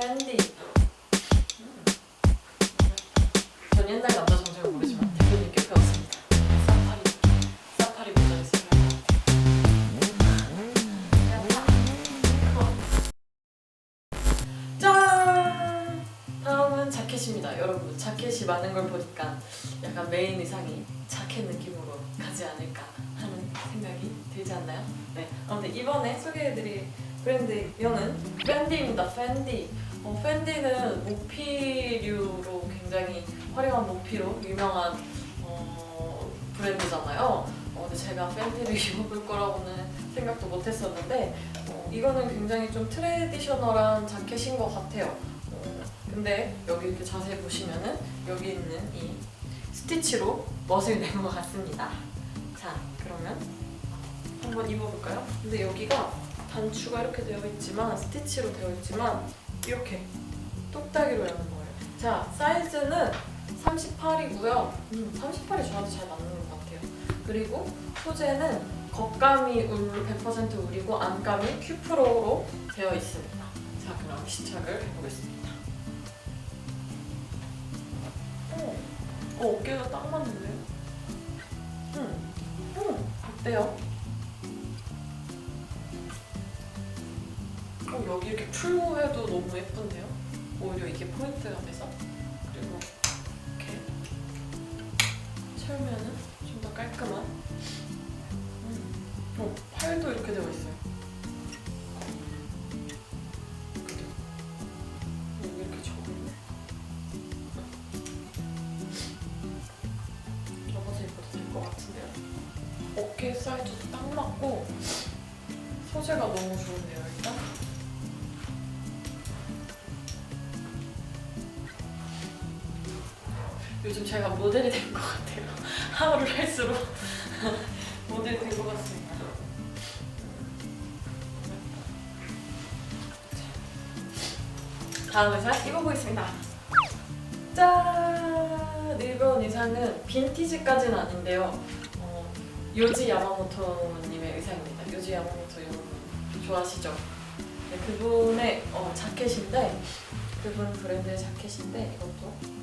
팬디. 음. 전 옛날 남자 정체는 모르지만 대표님께 배웠습니다. 사파리, 사파리 모자 있어요. 짠! 다음은 자켓입니다. 여러분, 자켓이 많은 걸 보니까 약간 메인 의상이 자켓 느낌으로 가지 않을까 하는 생각이 들지 않나요? 네. 아무튼 이번에 소개해드릴 브랜드 명은 팬디입니다. 팬디. 어, 팬디는 모피류로 굉장히 화려한 모피로 유명한 어, 브랜드잖아요. 어, 근데 제가 팬디를 입어볼 거라고는 생각도 못 했었는데 어, 이거는 굉장히 좀 트레디셔널한 자켓인 것 같아요. 어, 근데 여기 이렇게 자세히 보시면은 여기 있는 이 스티치로 멋을 낸 것 같습니다. 자, 그러면 한번 입어볼까요? 근데 여기가 단추가 이렇게 되어 있지만 스티치로 되어 있지만 이렇게 똑딱이로 여는 거예요. 자, 사이즈는 38이고요. 음, 38이 저한테 잘 맞는 것 같아요. 그리고 소재는 겉감이 울 100% 울이고 안감이 큐프로로 되어 있습니다. 자, 그럼 시작을 해보겠습니다. 어, 어 어깨가 딱 맞는데요? 음, 음, 어때요? 어, 여기 이렇게 풀고 해도 너무 예쁜데요? 오히려 이게 포인트가 돼서? 그리고 이렇게 채우면은 좀 더 깔끔한? 음. 어, 팔도 이렇게 되어 있어요. 이렇게 접었네. 접어서 입어도 될 것 같은데요. 어깨 사이즈도 딱 맞고 소재가 너무 좋은데요 일단 요즘 제가 모델이 된 것 같아요. 하루를 할수록 모델이 된 것 같습니다. 다음 의상 입어보겠습니다. 짠! 이번 의상은 빈티지까지는 아닌데요. 어, 요지 야마모토님의 의상입니다. 요지 야마모토 여러분 좋아하시죠? 네, 그분의 어, 자켓인데 그분 브랜드의 자켓인데 이것도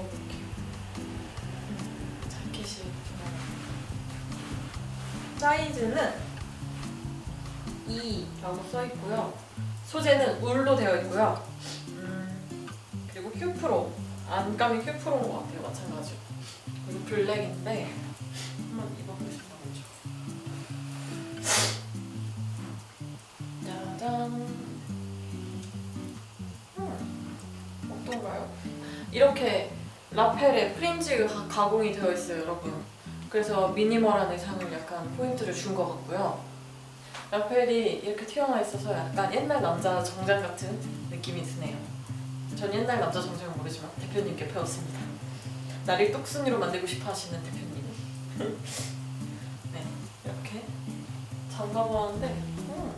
입어볼게요. 음, 자켓이. 사이즈는 2라고 써 있고요. 소재는 울로 되어 있고요. 음, 그리고 큐프로 안감이 큐프로인 것 같아요. 마찬가지로. 그리고 블랙인데 한번 입어보겠습니다. 먼저. 짜잔. 음? 이렇게 라펠에 프린지 가- 가공이 되어 있어요, 여러분. 그래서 미니멀한 의상을 약간 포인트를 준 것 같고요. 라펠이 이렇게 튀어나와 있어서 약간 옛날 남자 정장 같은 느낌이 드네요. 전 옛날 남자 정장은 모르지만 대표님께 배웠습니다. 나를 똑순이로 만들고 싶어 하시는 대표님. 네, 이렇게 잠가보았는데 음,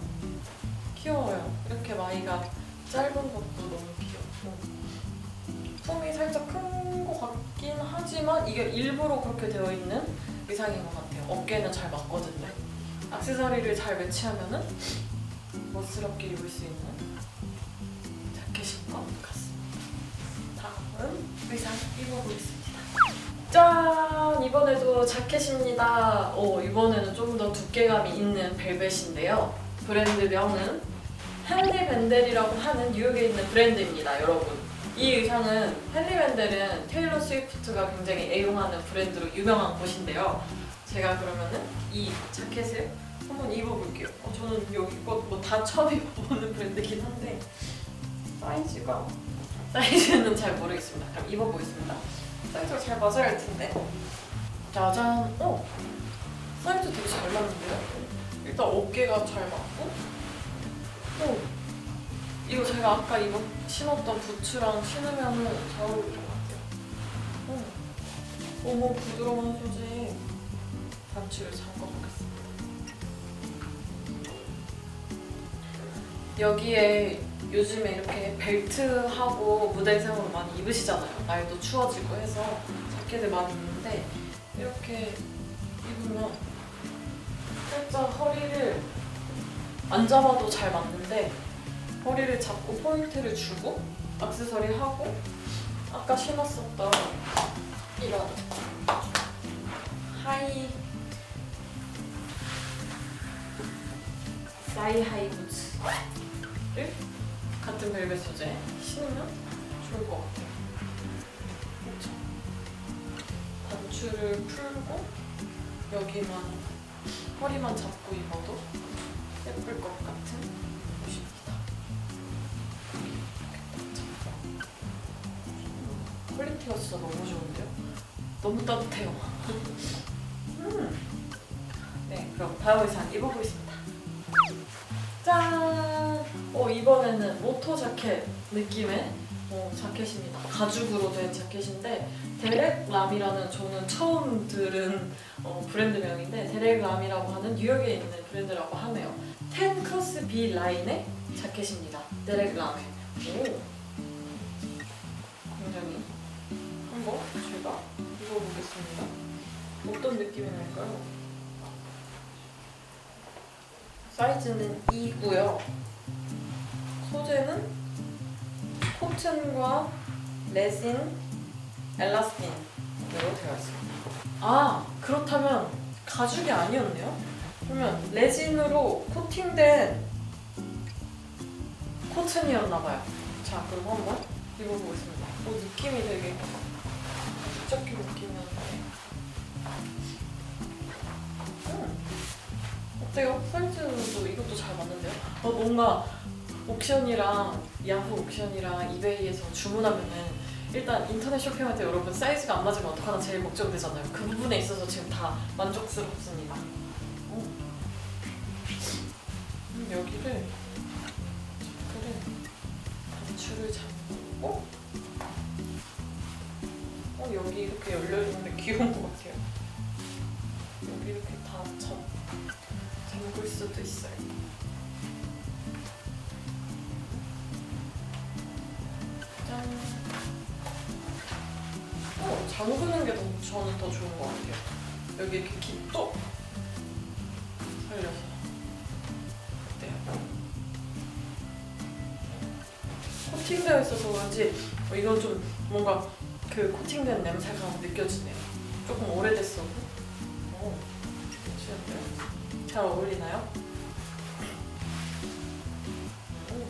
귀여워요. 이렇게 마이가 짧은 것도 너무 귀엽고 폼이 살짝 큰것 같긴 하지만 이게 일부러 그렇게 되어 있는 의상인 것 같아요. 어깨는 잘 맞거든요. 액세서리를 잘 매치하면은 멋스럽게 입을 수 있는 자켓인 것 같습니다. 다음 의상 입어보겠습니다. 짠! 이번에도 자켓입니다. 어, 이번에는 좀 더 두께감이 있는 벨벳인데요. 브랜드명은 헨리 벤델이라고 하는 뉴욕에 있는 브랜드입니다, 여러분. 이 의상은 헨리 벤델은 테일러 스위프트가 굉장히 애용하는 브랜드로 유명한 곳인데요. 제가 그러면은 이 자켓을 한번 입어볼게요. 어, 저는 여기 거뭐다 처음 입어보는 브랜드긴 한데 사이즈가 사이즈는 잘 모르겠습니다. 그럼 입어보겠습니다. 사이즈가 잘 맞아야 할 텐데. 짜잔. 어 사이즈 되게 잘 맞는데요? 일단 어깨가 잘 맞고. 어 이거 제가 아까 입어 신었던 부츠랑 신으면은 잘 어울릴 것 같아요. 어. 너무 부드러운 소재에 단추를 잠궈 보겠습니다. 여기에 요즘에 이렇게 벨트하고 무대 의상으로 많이 입으시잖아요. 날도 추워지고 해서 자켓을 많이 입는데 이렇게 입으면 살짝 허리를 안 잡아도 잘 맞는데 허리를 잡고 포인트를 주고 액세서리 하고 아까 신었었던 이런 하이 사이 하이 부츠를 같은 벨벳 소재 신으면 좋을 것 같아요. 그렇죠? 단추를 풀고 여기만 허리만 잡고 입어도 퀄리티가 진짜 너무 좋은데요? 너무 따뜻해요. 음. 네, 그럼 다음 의상 입어보겠습니다. 짠! 어, 이번에는 모토 자켓 느낌의 어, 자켓입니다. 가죽으로 된 자켓인데 데렉 람이라는 저는 처음 들은 어, 브랜드명인데 데렉 람이라고 하는 뉴욕에 있는 브랜드라고 하네요. 텐 크로스 B 라인의 자켓입니다. 데렉 람의. 오. 굉장히 한번 제가 입어보겠습니다. 어떤 느낌이 날까요? 사이즈는 2고요. 소재는 코튼과 레진, 엘라스틴으로 되어 있습니다. 아 그렇다면 가죽이 아니었네요? 그러면 레진으로 코팅된 코튼이었나봐요. 자 그럼 한번 입어보겠습니다. 오 느낌이 되게 무적기 느낌이었는데 음, 어때요? 사이즈도 이것도 잘 맞는데요? 어, 뭔가 옥션이랑 야후 옥션이랑 이베이에서 주문하면은 일단 인터넷 쇼핑할 때 여러분 사이즈가 안 맞으면 어떡하나 제일 걱정되잖아요. 그 부분에 있어서 지금 다 만족스럽습니다. 어. 음, 여기를 그래 단추를 잡 고 어 여기 이렇게 열려 있는데 귀여운 것 같아요. 여기 이렇게 다 잠, 잠글 수도 있어요. 짠. 어, 잠그는 게 더, 저는 더 좋은 것 같아요. 여기 이렇게 깃도 코팅되어 있어서 그런지 어, 이건 좀 뭔가 그 코팅된 냄새가 느껴지네요. 조금 오래됐어. 오, 괜찮은데요? 잘 어울리나요? 오.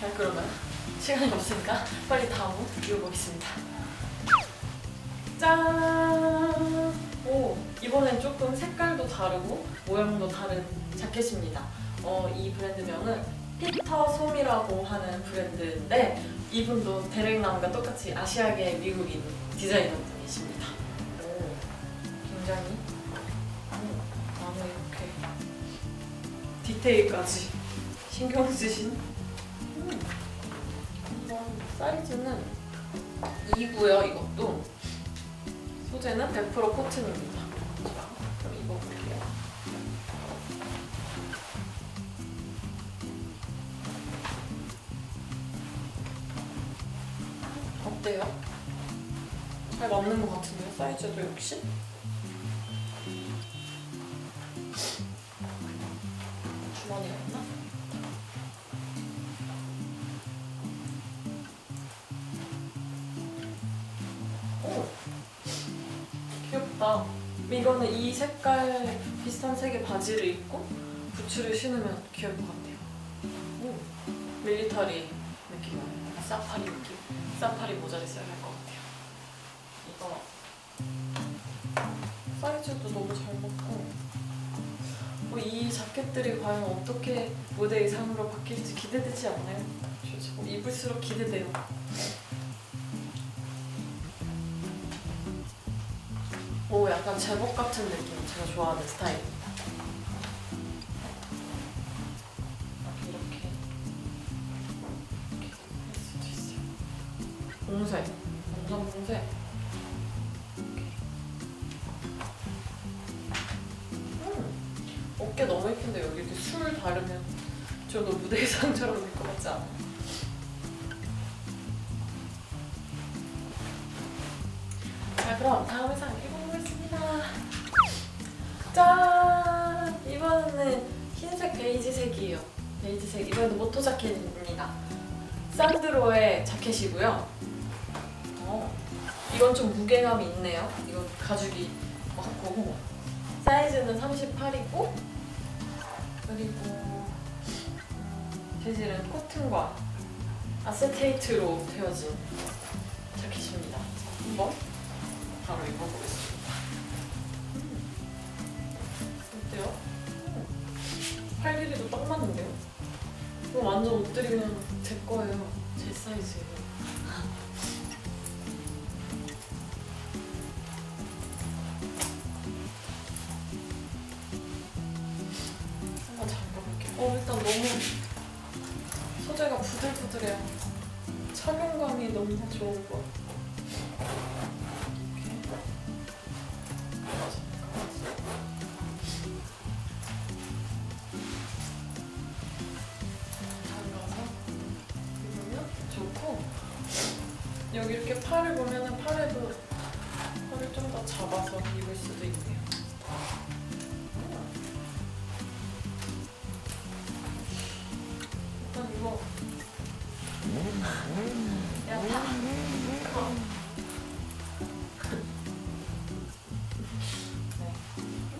자 그러면 시간이 없으니까 빨리 다음 옷 입어보겠습니다. 짠! 오 이번엔 조금 색깔도 다르고 모양도 다른 자켓입니다. 어, 이 브랜드명은 피터 솜이라고 하는 브랜드인데 이분도 데렉남과 똑같이 아시아계 미국인 디자이너 분이십니다. 오, 굉장히 오, 안에 이렇게 디테일까지 신경 쓰신 음, 한번 사이즈는 2고요 이것도 소재는 100% 코튼입니다. 사이즈도 역시? 주머니가 있나? 오! 귀엽다. 이거는 이 색깔 비슷한 색의 바지를 입고 부츠를 신으면 귀여울 것 같아요. 오! 밀리터리 느낌. 사파리 느낌. 사파리 모자를 써야 할 것 같아요. 자켓들이 과연 어떻게 무대 의상으로 바뀔지 기대되지 않나요? 입을수록 기대돼요. 오 약간 제복 같은 느낌 제가 좋아하는 스타일 그럼 다음 의상 입어보겠습니다. 짠! 이번 사이즈는 흰색 베이지색이에요. 베이지색. 이번에도 모토 자켓입니다. 산드로의 자켓이고요. 어, 이건 좀 무게감이 있네요. 이거 가죽이 맞고 사이즈는 38이고 그리고 음, 재질은 코튼과 아세테이트로 되어진 자켓입니다. 자, 한번 바로 입어보겠습니다. 음. 어때요? 음. 팔 길이도 딱 맞는데요? 이거 완전 옷들이면 제 거예요. 제 사이즈예요. 한번 잘 입어볼게요. 어, 일단 너무 소재가 부들부들해요. 착용감이 너무 좋은 것 같아요. 여기 이렇게 팔을 보면은 팔에도 팔을 좀 더 잡아서 입을 수도 있네요. 일단 이거. 네.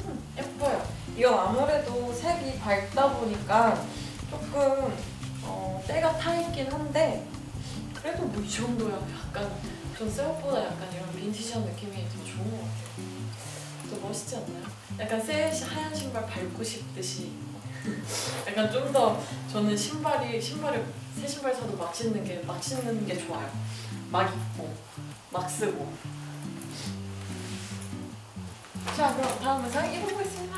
음, 예뻐요. 이건 아무래도 색이 밝다 보니까 조금 어, 때가 타 있긴 한데 그래도 뭐 이 정도야 약간 전 생각보다 약간 이런 빈티지한 느낌이 더 좋은 것 같아요. 더 멋있지 않나요? 약간 새 시- 하얀 신발 밟고 싶듯이 약간 좀 더 저는 신발이 신발을 새 신발 사도 막 신는 게 막 신는 게 좋아요. 막 입고 막 쓰고. 자 그럼 다음 의상 입어보겠습니다.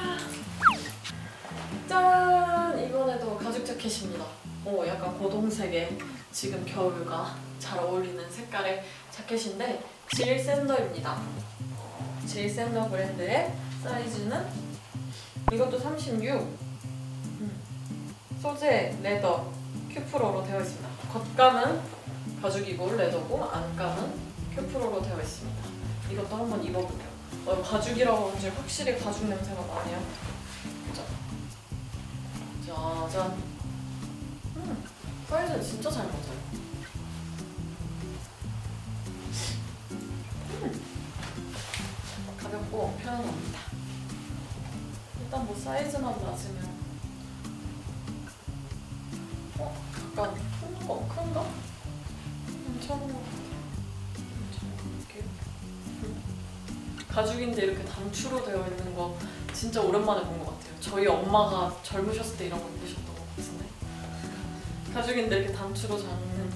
짠! 이번에도 가죽 자켓입니다. 오 약간 고동색의 지금 겨울과 잘 어울리는 색깔의 자켓인데 질 샌더입니다. 질 샌더 브랜드의 사이즈는 이것도 36. 음. 소재 레더 큐프로로 되어 있습니다. 겉감은 가죽이고 레더고 안감은 큐프로로 되어 있습니다. 이것도 한번 입어볼게요. 어, 가죽이라고 그런지 확실히 가죽 냄새가 나네요. 자, 짜잔. 음, 사이즈는 진짜 잘 맞아요. 음, 가볍고 편안합니다. 일단 뭐 사이즈만 맞으면 어? 약간 큰 거, 큰가? 괜찮은 것 같아요. 음. 가죽인데 이렇게 단추로 되어 있는 거 진짜 오랜만에 본 것 같아요. 저희 엄마가 젊으셨을 때 이런 거 같은데. 가죽인데 이렇게 단추로 잡는.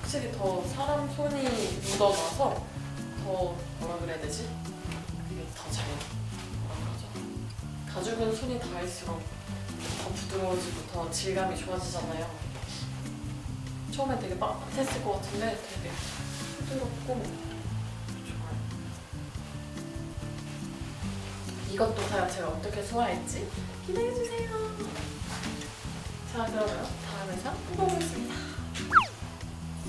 확실히 더 사람 손이 묻어나서 더 뭐라 그래야 되지? 그게 더잘 그러죠? 가죽은 손이 닿을수록 더 부드러워지고 더 질감이 좋아지잖아요. 처음에 되게 빡했을 것 같은데 되게 부드럽고 이것도 과연 제가 어떻게 소화할지 기대해주세요. 자 그러면 다음 회상 뽑아보겠습니다.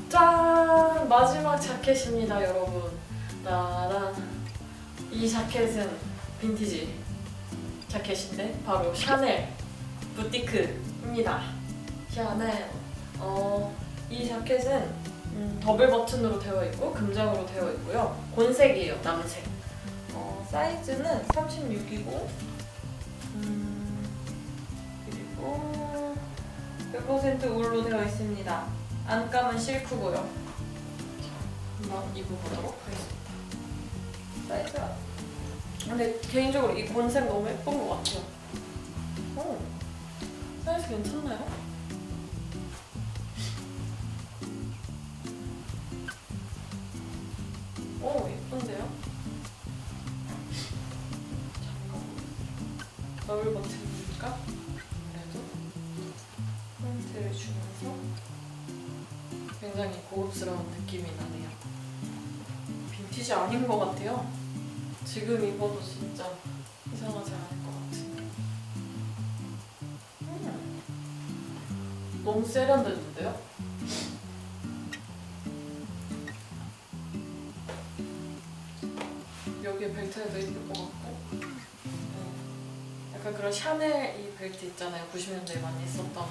짠! 마지막 자켓입니다 여러분. 따란. 이 자켓은 빈티지 자켓인데 바로 샤넬 부티크입니다. 샤넬. 어, 이 자켓은 음, 더블 버튼으로 되어 있고 금장으로 되어 있고요. 곤색이에요, 남색. 어, 사이즈는 36이고 음, 그리고 100% 울로 되어 있습니다. 안감은 실크고요. 자, 한번 입어보도록 하겠습니다. 사이즈가 근데 개인적으로 이 곤색 너무 예쁜 것 같아요. 오, 사이즈 괜찮나요? 느낌이 나네요. 빈티지 아닌 것 같아요. 지금 입어도 진짜 이상하지 않을 것 같은. 음. 너무 세련되는데요? 해도 예쁠 것 같고 음, 약간 그런 샤넬 이 벨트 있잖아요 90년대에 많이 썼던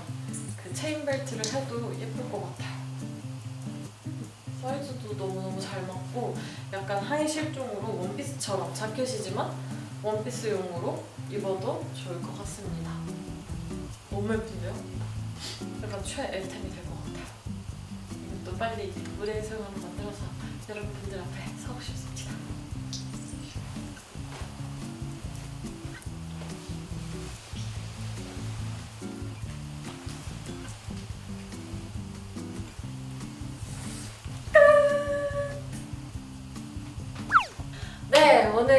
그 체인 벨트를 해도 예쁠 것 같아요 사이즈도 너무너무 잘 맞고 약간 하이 실종으로 원피스처럼 자켓이지만 원피스용으로 입어도 좋을 것 같습니다. 너무 예쁜데요? 약간 최애템이 될 것 같아요. 이것도 빨리 무대 의상으로 만들어서 여러분들 앞에 서고 싶습니다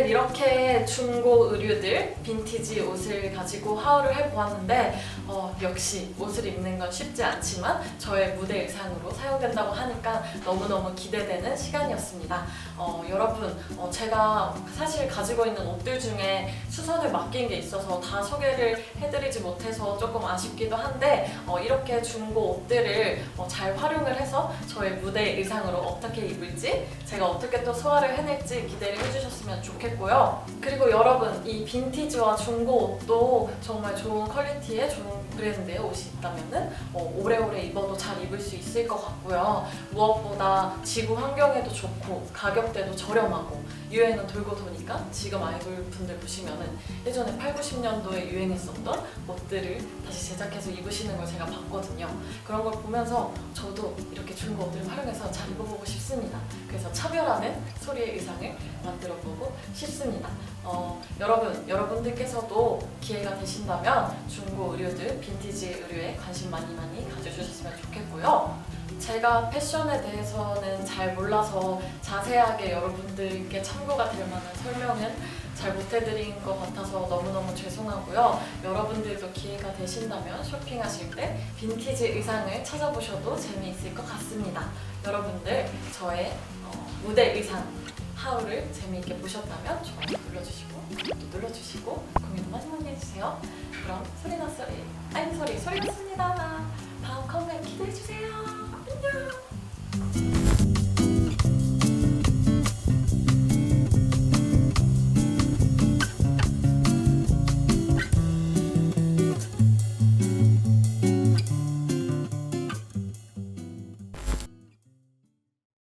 이렇게 중고 의류들, 빈티지 옷을 가지고 하울을 해보았는데 어, 역시 옷을 입는 건 쉽지 않지만 저의 무대 의상으로 사용된다고 하니까 너무너무 기대되는 시간이었습니다. 어, 여러분, 어, 제가 사실 가지고 있는 옷들 중에 수선을 맡긴 게 있어서 다 소개를 해드리지 못해서 조금 아쉽기도 한데 어, 이렇게 중고 옷들을 어, 잘 활용을 해서 저의 무대 의상으로 어떻게 입을지 제가 어떻게 또 소화를 해낼지 기대를 해주셨으면 좋겠고요. 그리고 여러분 이 빈티지와 중고 옷도 정말 좋은 퀄리티의 좋은 브랜드의 옷이 있다면은 어, 오래오래 입어도 잘 입을 수 있을 것 같고요. 무엇보다 지구 환경에도 좋고 가격대도 저렴하고 유행은 돌고 도니까 지금 아이돌 분들 보시면은 예전에 8, 90년도에 유행했었던 옷들을 다시 제작해서 입으시는 걸 제가 봤거든요. 그런 걸 보면서 저도 이렇게 중고 옷들을 활용해서 잘 입어보고 싶습니다. 그래서 차별화된 소리의 의상을 만들어보고 싶습니다. 어, 여러분, 여러분들께서도 기회가 되신다면 중고 의류들, 빈티지 의류에 관심 많이 많이 가져주셨으면 좋겠고요. 제가 패션에 대해서는 잘 몰라서 자세하게 여러분들께 참고가 될 만한 설명은 잘 못해드린 것 같아서 너무너무 죄송하고요. 여러분들도 기회가 되신다면 쇼핑하실 때 빈티지 의상을 찾아보셔도 재미있을 것 같습니다. 여러분들 저의 어, 무대 의상 하울을 재미있게 보셨다면 좋아요 눌러주시고 구독도 눌러주시고 고민 많이 많이 해주세요. 그럼 소리나 소리 아니 소리 소리났습니다. 다음 컴백 기대해주세요. 안녕.